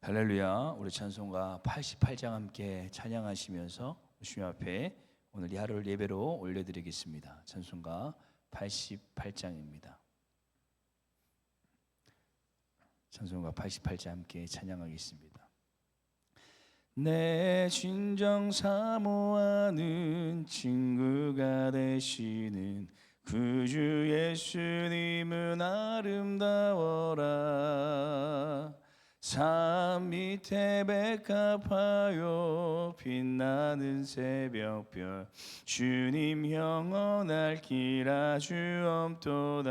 할렐루야. 우리 찬송가 88장 함께 찬양하시면서 주님 앞에 오늘 이 하루를 예배로 올려드리겠습니다. 찬송가 88장입니다. 찬송가 88장 함께 찬양하겠습니다. 내 진정 사모하는 친구가 되시는 구주 예수님은 아름다워라 산 밑에 백합하여 빛나는 새벽별 주님 영원할 길 아주 엄도다.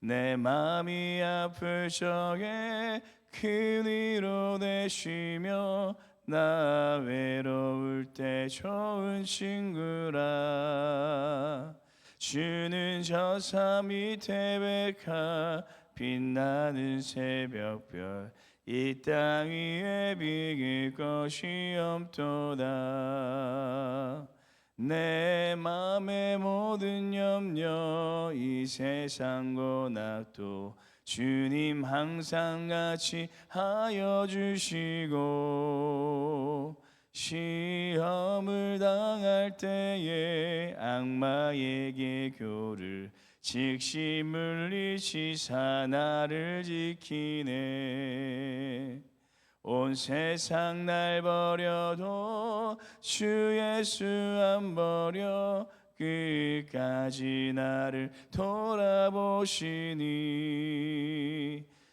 내 맘이 아플 적에 큰 위로 되시며 나 외로울 때 좋은 친구라. 주는 저산 밑에 백합 빛나는 새벽별 이 땅 위에 비길 것이 없도다. 내 맘의 모든 염려 이 세상 고난도 주님 항상 같이 하여 주시고 시험을 당할 때에 악마에게 교를 즉시 물리치사 나를 지키네. 온 세상 날 버려도 주 예수 안 버려 끝까지 나를 돌아보시니.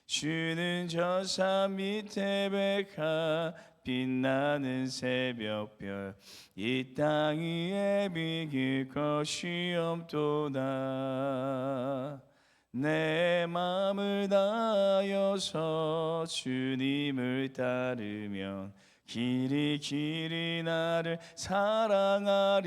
주는 저산 밑에 백합 빛나는 새벽별 이 땅 위에 비길 것이 없도다. 내 마음을 다하여서 주님을 따르면 길이 길이 나를 사랑하리니.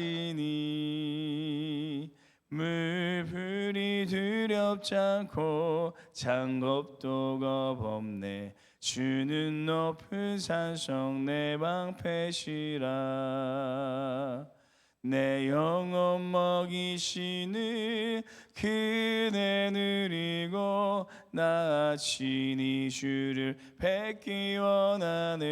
물불이 두렵지 않고 장겁도 겁없네 주는 높은 산성 내 방패시라. 내 영혼 먹이시는 그대 누리고 나 친히 주를 뵙기 원하네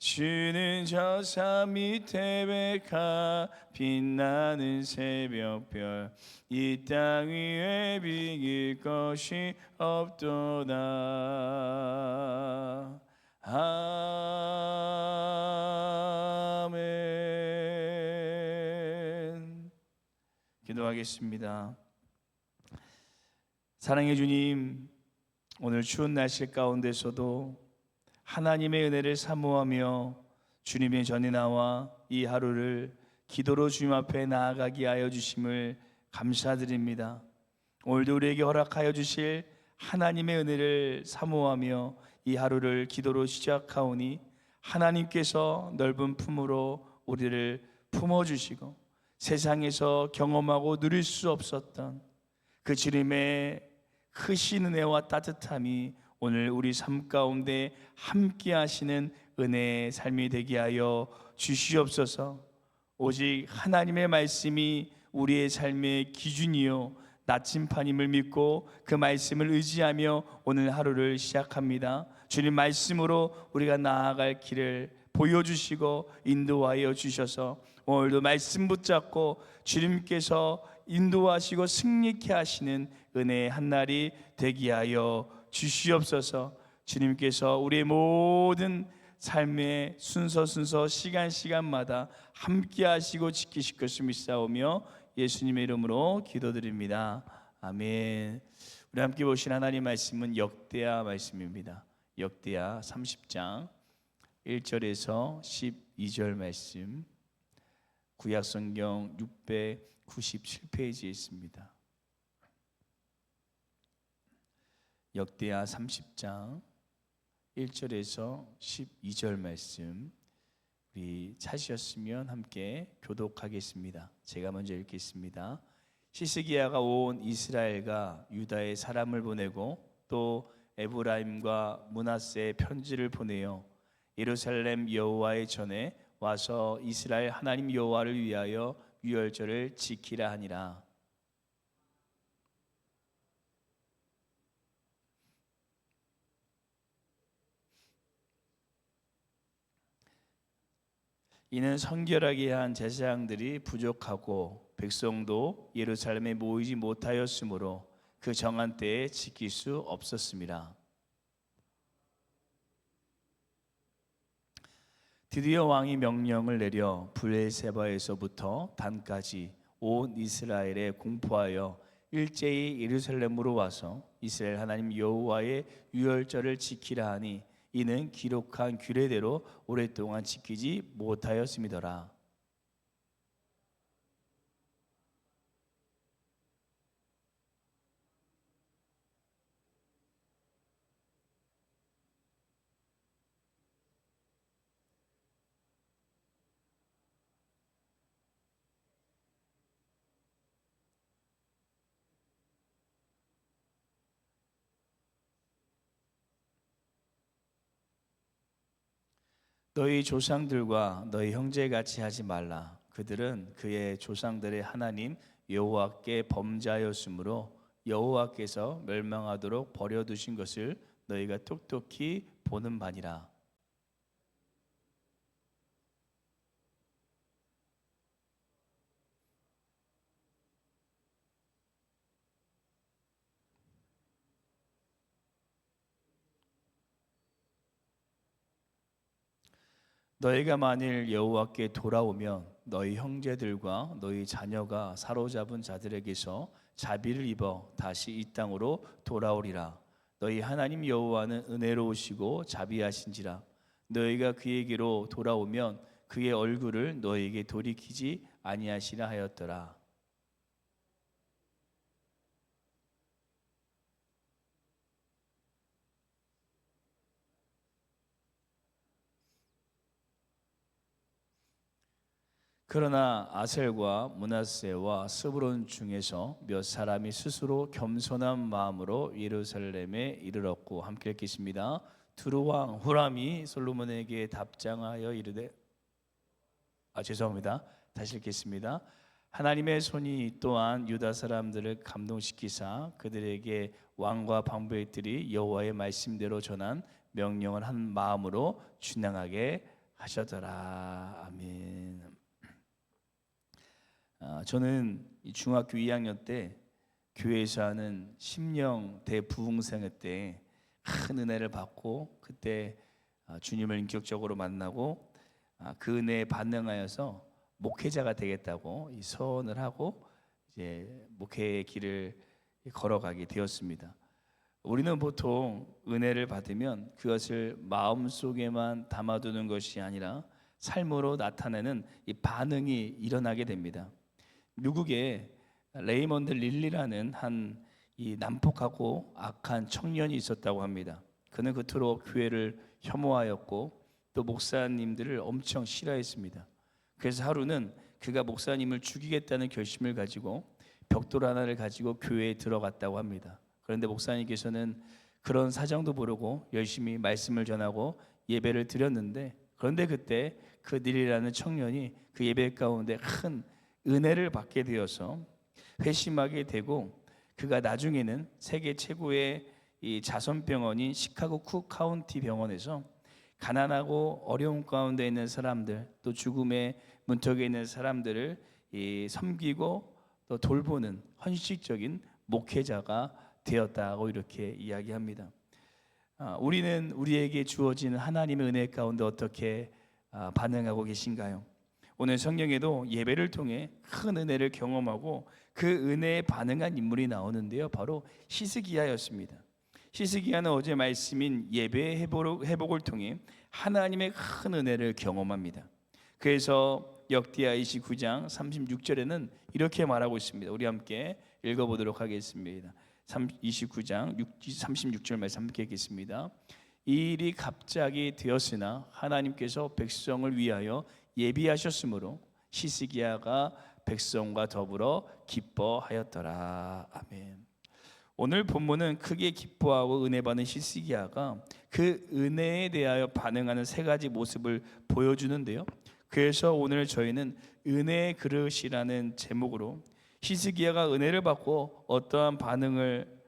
주는 저 산 밑에 백합 빛나는 새벽별 이 땅 위에 비길 것이 없도다. 아멘. 기도하겠습니다. 사랑해 주님 오늘 추운 날씨 가운데서도 하나님의 은혜를 사모하며 주님의 전에 나와 이 하루를 기도로 주님 앞에 나아가게 하여 주심을 감사드립니다. 오늘도 우리에게 허락하여 주실 하나님의 은혜를 사모하며 이 하루를 기도로 시작하오니 하나님께서 넓은 품으로 우리를 품어 주시고 세상에서 경험하고 누릴 수 없었던 그 주님의 크신 은혜와 따뜻함이 오늘 우리 삶 가운데 함께 하시는 은혜의 삶이 되게 하여 주시옵소서. 오직 하나님의 말씀이 우리의 삶의 기준이요 나침판임을 믿고 그 말씀을 의지하며 오늘 하루를 시작합니다. 주님 말씀으로 우리가 나아갈 길을 보여주시고 인도하여 주셔서 오늘도 말씀 붙잡고 주님께서 인도하시고 승리케 하시는 은혜의 한 날이 되게 하여 주시옵소서. 주님께서 우리의 모든 삶의 순서 순서 시간 시간마다 함께 하시고 지키실 것을 믿사오며 예수님의 이름으로 기도드립니다. 아멘. 우리 함께 보신 하나님 말씀은 역대하 말씀입니다. 역대하 30장 1절에서 12절 말씀. 구약 성경 697페이지에 있습니다. 역대하 30장 1절에서 12절 말씀 우리 찾으셨으면 함께 교독하겠습니다. 제가 먼저 읽겠습니다. 시스기야가 온 이스라엘과 유다의 사람을 보내고 또 에브라임과 문하세의 편지를 보내어 예루살렘 여호와의 전에 와서 이스라엘 하나님 여호와를 위하여 유월절을 지키라 하니라. 이는 성결하게 한 제사장들이 부족하고 백성도 예루살렘에 모이지 못하였으므로 그 정한 때에 지킬 수 없었습니다. 드디어 왕이 명령을 내려 브엘세바에서부터 단까지 온 이스라엘에 공포하여 일제히 예루살렘으로 와서 이스라엘 하나님 여호와의 유월절을 지키라 하니 이는 기록한 규례대로 오랫동안 지키지 못하였음이더라. 너희 조상들과 너희 형제 같이 하지 말라. 그들은 그의 조상들의 하나님 여호와께 범죄하였으므로 여호와께서 멸망하도록 버려두신 것을 너희가 똑똑히 보는 바니라. 너희가 만일 여호와께 돌아오면 너희 형제들과 너희 자녀가 사로잡은 자들에게서 자비를 입어 다시 이 땅으로 돌아오리라. 너희 하나님 여호와는 은혜로우시고 자비하신지라. 너희가 그에게로 돌아오면 그의 얼굴을 너희에게 돌이키지 아니하시라 하였더라. 그러나 아셀과 문하세와 스브론 중에서 몇 사람이 스스로 겸손한 마음으로 예루살렘에 이르렀고 함께 읽겠습니다. 두루왕 후람이 솔로몬에게 답장하여 이르되 아 죄송합니다. 다시 읽겠습니다. 하나님의 손이 또한 유다 사람들을 감동시키사 그들에게 왕과 방부들이 여호와의 말씀대로 전한 명령을 한 마음으로 준행하게 하셨더라. 아멘. 아, 저는 중학교 2학년 때 교회에서 하는 심령 대부흥생회 때 큰 은혜를 받고 그때 아, 주님을 인격적으로 만나고 아, 그 은혜에 반응하여서 목회자가 되겠다고 선을 하고 이제 목회의 길을 걸어가게 되었습니다. 우리는 보통 은혜를 받으면 그것을 마음 속에만 담아두는 것이 아니라 삶으로 나타내는 이 반응이 일어나게 됩니다. 미국에 레이먼드 릴리라는 한 이 난폭하고 악한 청년이 있었다고 합니다. 그는 그토록 교회를 혐오하였고 또 목사님들을 엄청 싫어했습니다. 그래서 하루는 그가 목사님을 죽이겠다는 결심을 가지고 벽돌 하나를 가지고 교회에 들어갔다고 합니다. 그런데 목사님께서는 그런 사정도 모르고 열심히 말씀을 전하고 예배를 드렸는데 그런데 그때 그 닐이라는 청년이 그 예배 가운데 큰 은혜를 받게 되어서 회심하게 되고 그가 나중에는 세계 최고의 이 자선병원인 시카고 쿡 카운티 병원에서 가난하고 어려운 가운데 있는 사람들 또 죽음의 문턱에 있는 사람들을 이 섬기고 또 돌보는 헌식적인 목회자가 되었다고 이렇게 이야기합니다. 아, 우리는 우리에게 주어진 하나님의 은혜 가운데 어떻게 아, 반응하고 계신가요? 오늘 성경에도 예배를 통해 큰 은혜를 경험하고 그 은혜에 반응한 인물이 나오는데요. 바로 히스기야였습니다. 히스기야는 어제 말씀인 예배 회복을 통해 하나님의 큰 은혜를 경험합니다. 그래서 역디야 29장 36절에는 이렇게 말하고 있습니다. 우리 함께 읽어보도록 하겠습니다. 29장 36절 말씀 함께 읽겠습니다. 이 일이 갑자기 되었으나 하나님께서 백성을 위하여 예비하셨으므로 시스기야가 백성과 더불어 기뻐하였더라. 아멘. 오늘 본문은 크게 기뻐하고 은혜 받는 시스기야가 그 은혜에 대하여 반응하는 세 가지 모습을 보여주는데요. 그래서 오늘 저희는 은혜의 그릇이라는 제목으로 시스기야가 은혜를 받고 어떠한 반응을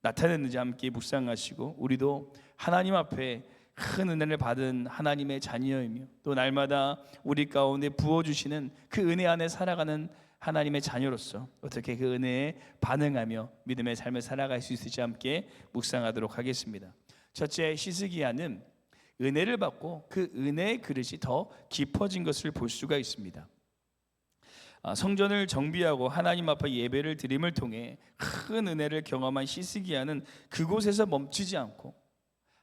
나타냈는지 함께 묵상하시고 우리도 하나님 앞에 큰 은혜를 받은 하나님의 자녀이며 또 날마다 우리 가운데 부어 주시는 그 은혜 안에 살아가는 하나님의 자녀로서 어떻게 그 은혜에 반응하며 믿음의 삶을 살아갈 수 있을지 함께 묵상하도록 하겠습니다. 첫째 시스기야는 은혜를 받고 그 은혜의 그릇이 더 깊어진 것을 볼 수가 있습니다. 아, 성전을 정비하고 하나님 앞에 예배를 드림을 통해 큰 은혜를 경험한 시스기야는 그곳에서 멈추지 않고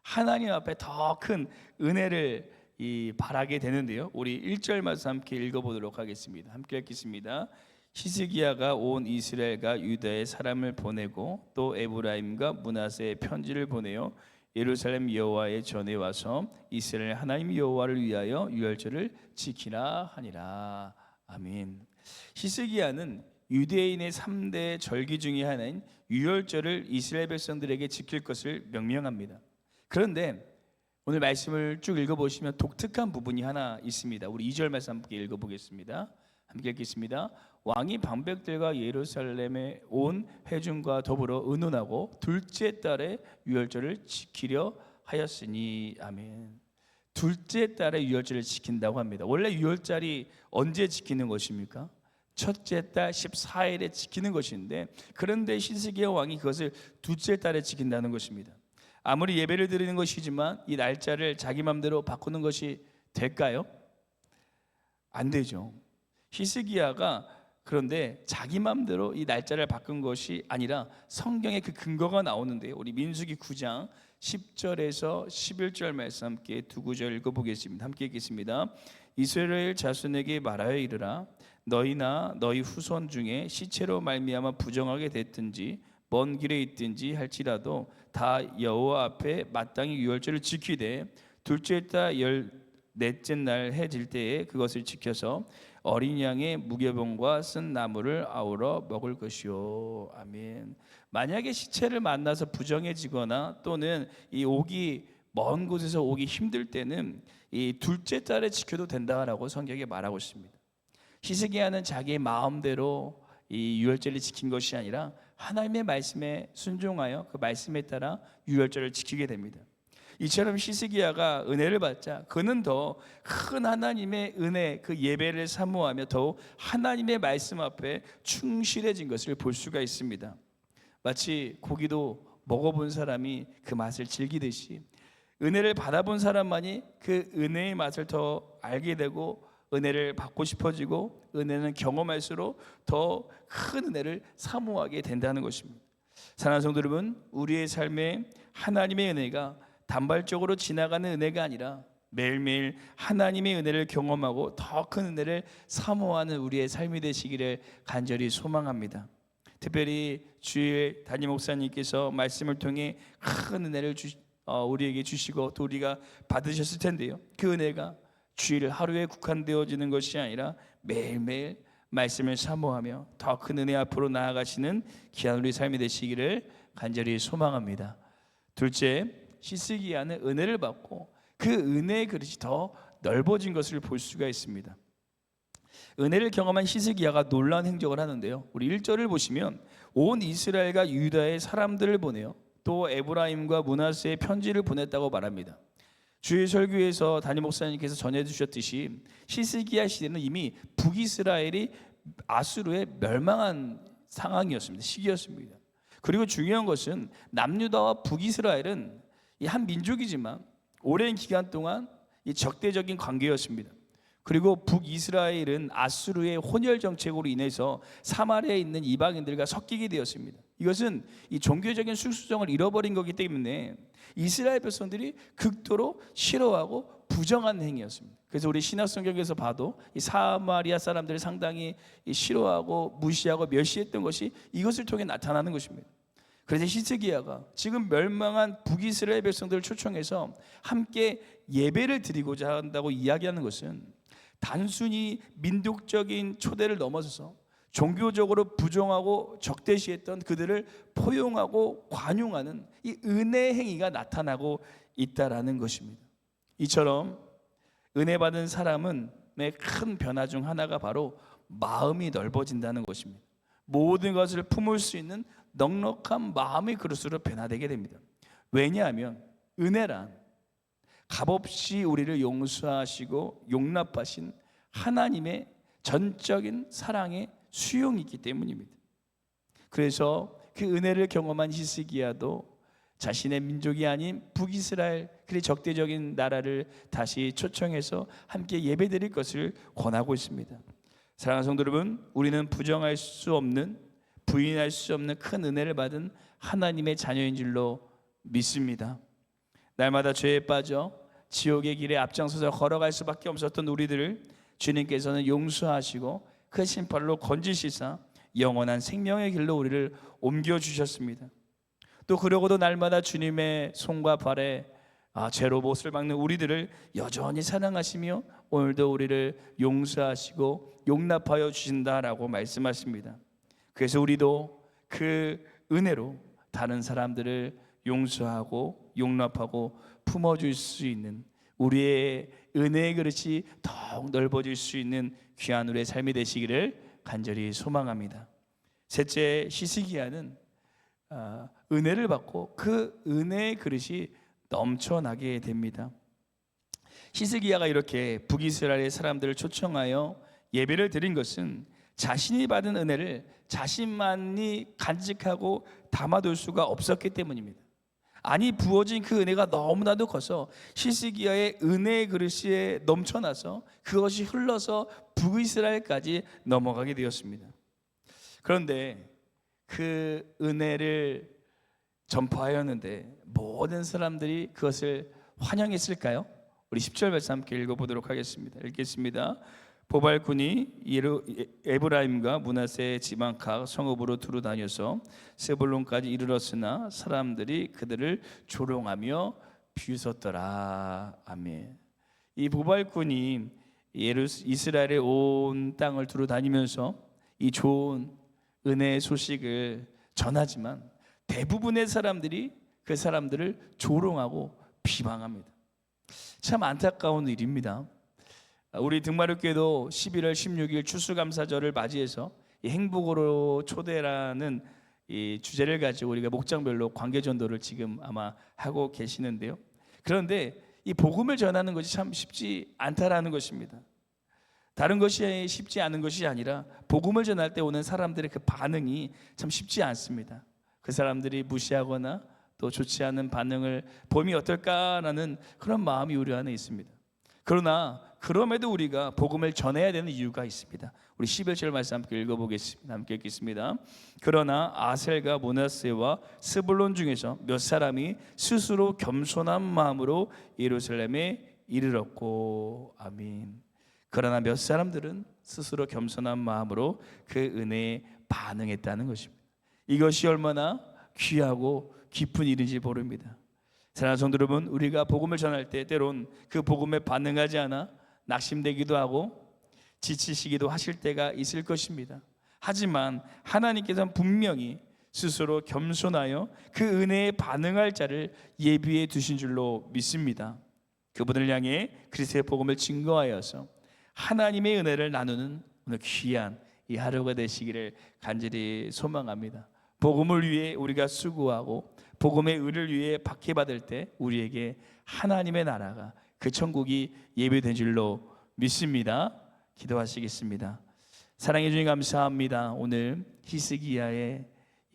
하나님 앞에 더 큰 은혜를 이 바라게 되는데요. 우리 1절 말씀 함께 읽어보도록 하겠습니다. 함께 읽겠습니다. 히스기야가 온 이스라엘과 유다의 사람을 보내고 또 에브라임과 문하세의 편지를 보내어 예루살렘 여호와의 전에 와서 이스라엘 하나님 여호와를 위하여 유월절을 지키라 하니라. 아멘. 히스기야는 유대인의 3대 절기 중의 하나인 유월절을 이스라엘 백성들에게 지킬 것을 명령합니다. 그런데 오늘 말씀을 쭉 읽어보시면 독특한 부분이 하나 있습니다. 우리 2절 말씀 함께 읽어보겠습니다. 함께 읽겠습니다. 왕이 방백들과 예루살렘에 온 회중과 더불어 의논하고 둘째 달에 유월절을 지키려 하였으니 아멘. 둘째 달에 유월절을 지킨다고 합니다. 원래 유월절이 언제 지키는 것입니까? 첫째 달 14일에 지키는 것인데 그런데 신스기야 왕이 그것을 둘째 달에 지킨다는 것입니다. 아무리 예배를 드리는 것이지만 이 날짜를 자기 마음대로 바꾸는 것이 될까요? 안 되죠. 히스기야가 그런데 자기 마음대로 이 날짜를 바꾼 것이 아니라 성경에 그 근거가 나오는데요. 우리 민수기 9장 10절에서 11절 말씀 함께 두 구절 읽어보겠습니다. 함께 읽겠습니다. 이스라엘 자손에게 말하여 이르라 너희나 너희 후손 중에 시체로 말미암아 부정하게 됐든지 먼 길에 있든지 할지라도 다 여호와 앞에 마땅히 유월절을 지키되 둘째 달 열 넷째 날 해질 때에 그것을 지켜서 어린 양의 무교병과 쓴 나무를 아우러 먹을 것이요 아멘. 만약에 시체를 만나서 부정해지거나 또는 이 오기 먼 곳에서 오기 힘들 때는 이 둘째 달에 지켜도 된다라고 성경에 말하고 있습니다. 히스기야는 자기의 마음대로 이 유월절을 지킨 것이 아니라 하나님의 말씀에 순종하여 그 말씀에 따라 유월절을 지키게 됩니다. 이처럼 시스기야가 은혜를 받자 그는 더 큰 하나님의 은혜 그 예배를 사모하며 더욱 하나님의 말씀 앞에 충실해진 것을 볼 수가 있습니다. 마치 고기도 먹어본 사람이 그 맛을 즐기듯이 은혜를 받아본 사람만이 그 은혜의 맛을 더 알게 되고 은혜를 받고 싶어지고 은혜는 경험할수록 더 큰 은혜를 사모하게 된다는 것입니다. 사랑하는 성도 여러분, 우리의 삶에 하나님의 은혜가 단발적으로 지나가는 은혜가 아니라 매일매일 하나님의 은혜를 경험하고 더 큰 은혜를 사모하는 우리의 삶이 되시기를 간절히 소망합니다. 특별히 주일 담임 목사님께서 말씀을 통해 큰 은혜를 주, 어, 우리에게 주시고 또 우리가 받으셨을 텐데요. 그 은혜가 주일 하루에 국한되어지는 것이 아니라 매일매일 말씀을 사모하며 더 큰 은혜 앞으로 나아가시는 귀한 우리 삶이 되시기를 간절히 소망합니다. 둘째, 시스기야는 은혜를 받고 그 은혜의 그릇이 더 넓어진 것을 볼 수가 있습니다. 은혜를 경험한 시스기야가 놀라운 행적을 하는데요. 우리 1절을 보시면 온 이스라엘과 유다의 사람들을 보내요. 또 에브라임과 문하세의 편지를 보냈다고 말합니다. 주의 설교에서 담임 목사님께서 전해 주셨듯이 시스기야 시대는 이미 북이스라엘이 아수르에 멸망한 상황이었습니다. 시기였습니다. 그리고 중요한 것은 남유다와 북이스라엘은 이한 민족이지만 오랜 기간 동안 이 적대적인 관계였습니다. 그리고 북이스라엘은 아수르의 혼혈 정책으로 인해서 사마리아에 있는 이방인들과 섞이게 되었습니다. 이것은 이 종교적인 순수성을 잃어버린 거기 때문에 이스라엘 백성들이 극도로 싫어하고 부정한 행위였습니다. 그래서 우리 신약 성경에서 봐도 이 사마리아 사람들을 상당히 싫어하고 무시하고 멸시했던 것이 이것을 통해 나타나는 것입니다. 그래서 히스기야가 지금 멸망한 북이스라엘 백성들을 초청해서 함께 예배를 드리고자 한다고 이야기하는 것은 단순히 민족적인 초대를 넘어서서 종교적으로 부정하고 적대시했던 그들을 포용하고 관용하는 이 은혜 행위가 나타나고 있다라는 것입니다. 이처럼 은혜 받은 사람은 큰 변화 중 하나가 바로 마음이 넓어진다는 것입니다. 모든 것을 품을 수 있는 넉넉한 마음의 그릇으로 변화되게 됩니다. 왜냐하면 은혜란 값없이 우리를 용서하시고 용납하신 하나님의 전적인 사랑의 수용이 있기 때문입니다. 그래서 그 은혜를 경험한 히스기야도 자신의 민족이 아닌 북이스라엘 그리 적대적인 나라를 다시 초청해서 함께 예배드릴 것을 권하고 있습니다. 사랑하는 성도 여러분, 우리는 부정할 수 없는 부인할 수 없는 큰 은혜를 받은 하나님의 자녀인 줄로 믿습니다. 날마다 죄에 빠져 지옥의 길에 앞장서서 걸어갈 수밖에 없었던 우리들을 주님께서는 용서하시고 그 심판로 건지시사 영원한 생명의 길로 우리를 옮겨 주셨습니다. 또 그러고도 날마다 주님의 손과 발에 아, 죄로 못을 박는 우리들을 여전히 사랑하시며 오늘도 우리를 용서하시고 용납하여 주신다라고 말씀하십니다. 그래서 우리도 그 은혜로 다른 사람들을 용서하고 용납하고 품어줄 수 있는 우리의 은혜의 그릇이 더욱 넓어질 수 있는 귀한 우리의 삶이 되시기를 간절히 소망합니다. 셋째 시스기야는 아, 은혜를 받고 그 은혜의 그릇이 넘쳐나게 됩니다. 시스기야가 이렇게 북이스라엘의 사람들을 초청하여 예배를 드린 것은 자신이 받은 은혜를 자신만이 간직하고 담아둘 수가 없었기 때문입니다. 아니 부어진 그 은혜가 너무나도 커서 시스기야의 은혜의 그릇이 넘쳐나서 그것이 흘러서 북이스라엘까지 넘어가게 되었습니다. 그런데 그 은혜를 전파하였는데 모든 사람들이 그것을 환영했을까요? 우리 10절 말씀 함께 읽어보도록 하겠습니다. 읽겠습니다. 보발군이 에브라임과 문하세 지방 각 성읍으로 두루 다녀서 세볼론까지 이르렀으나 사람들이 그들을 조롱하며 비웃었더라. 아멘. 이 보발군이 이스라엘의 온 땅을 두루 다니면서 이 좋은 은혜의 소식을 전하지만 대부분의 사람들이 그 사람들을 조롱하고 비방합니다. 참 안타까운 일입니다. 우리 등마루교회도 11월 16일 추수감사절을 맞이해서 행복으로 초대라는 이 주제를 가지고 우리가 목장별로 관계 전도를 지금 아마 하고 계시는데요. 그런데 이 복음을 전하는 것이 참 쉽지 않다라는 것입니다. 다른 것이 쉽지 않은 것이 아니라 복음을 전할 때 오는 사람들의 그 반응이 참 쉽지 않습니다. 그 사람들이 무시하거나 또 좋지 않은 반응을 봄이 어떨까라는 그런 마음이 우리 안에 있습니다. 그러나 그럼에도 우리가 복음을 전해야 되는 이유가 있습니다. 우리 11절 말씀 함께 읽어보겠습니다. 함께 읽겠습니다. 그러나 아셀과 모나세와 스불론 중에서 몇 사람이 스스로 겸손한 마음으로 예루살렘에 이르렀고 아멘. 그러나 몇 사람들은 스스로 겸손한 마음으로 그 은혜에 반응했다는 것입니다. 이것이 얼마나 귀하고 깊은 일인지 모릅니다. 사랑하는 성도 여러분, 우리가 복음을 전할 때 때론 그 복음에 반응하지 않아 낙심되기도 하고 지치시기도 하실 때가 있을 것입니다. 하지만 하나님께서는 분명히 스스로 겸손하여 그 은혜에 반응할 자를 예비해 두신 줄로 믿습니다. 그분을 향해 그리스도의 복음을 증거하여서 하나님의 은혜를 나누는 오늘 귀한 이 하루가 되시기를 간절히 소망합니다. 복음을 위해 우리가 수고하고 복음의 의를 위해 박해받을 때 우리에게 하나님의 나라가 그 천국이 예배된 줄로 믿습니다. 기도하시겠습니다. 사랑해 주님 감사합니다. 오늘 히스기야의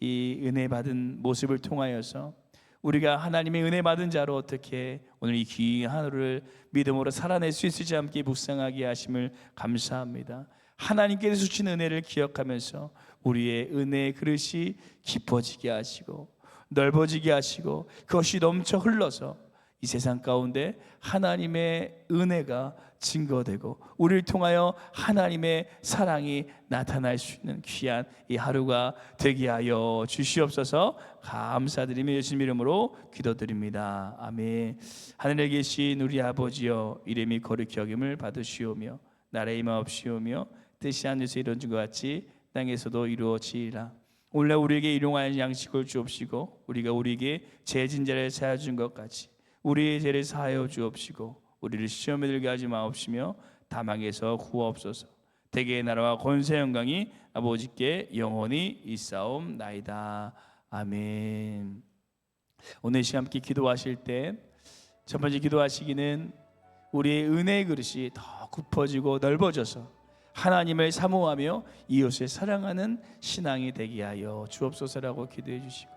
이 은혜 받은 모습을 통하여서 우리가 하나님의 은혜 받은 자로 어떻게 오늘 이 귀한 하루를 믿음으로 살아낼 수 있을지 함께 묵상하게 하심을 감사합니다. 하나님께서 주신 은혜를 기억하면서 우리의 은혜의 그릇이 깊어지게 하시고 넓어지게 하시고 그것이 넘쳐 흘러서 이 세상 가운데 하나님의 은혜가 증거되고 우리를 통하여 하나님의 사랑이 나타날 수 있는 귀한 이 하루가 되게 하여 주시옵소서 감사드리며 예수님 이름으로 기도드립니다. 아멘. 하늘에 계신 우리 아버지여 이름이 거룩히 여김을 받으시오며 나라의 임하옵시오며 뜻이 하늘에서 이루어진 것 같이 땅에서도 이루어지리라. 오늘 우리에게 일용할 양식을 주옵시고 우리가 우리에게 죄진 자를 사하여 준것 같이 우리의 죄를 사하여 주옵시고 우리를 시험에 들게 하지 마옵시며 다망에서 구하옵소서. 대개의 나라와 권세 영광이 아버지께 영원히 있사옵나이다. 아멘. 오늘 시간 함께 기도하실 때 첫 번째 기도하시기는 우리의 은혜의 그릇이 더 깊어지고 넓어져서 하나님을 사모하며 이웃을 사랑하는 신앙이 되게 하여 주옵소서라고 기도해 주시고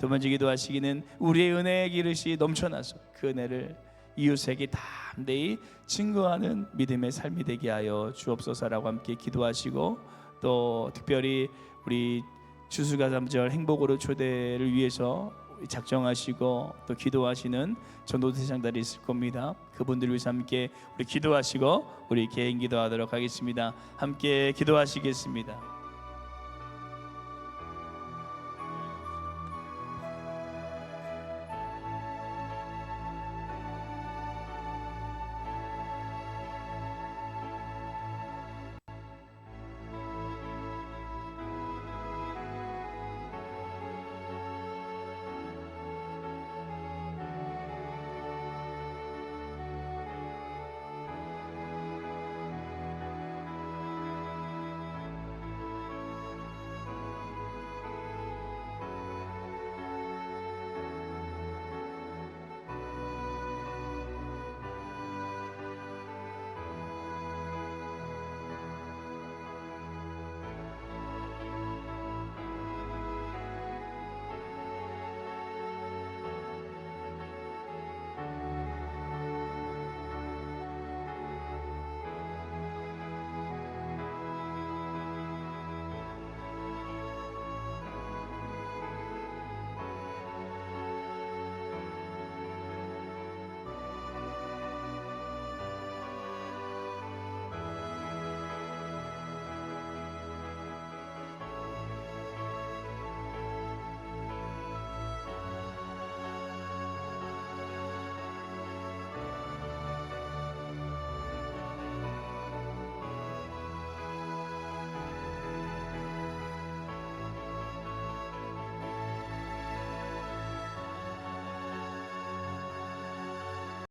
두 번째 기도하시기는 우리의 은혜의 그릇이 넘쳐나서 그 은혜를 이웃에게 담대히 증거하는 믿음의 삶이 되게 하여 주옵소서라고 함께 기도하시고 또 특별히 우리 추수가삼절 행복으로 초대를 위해서 작정하시고 또 기도하시는 전도대상들이 있을 겁니다. 그분들을 위해서 함께 우리 기도하시고 우리 개인 기도하도록 하겠습니다. 함께 기도하시겠습니다.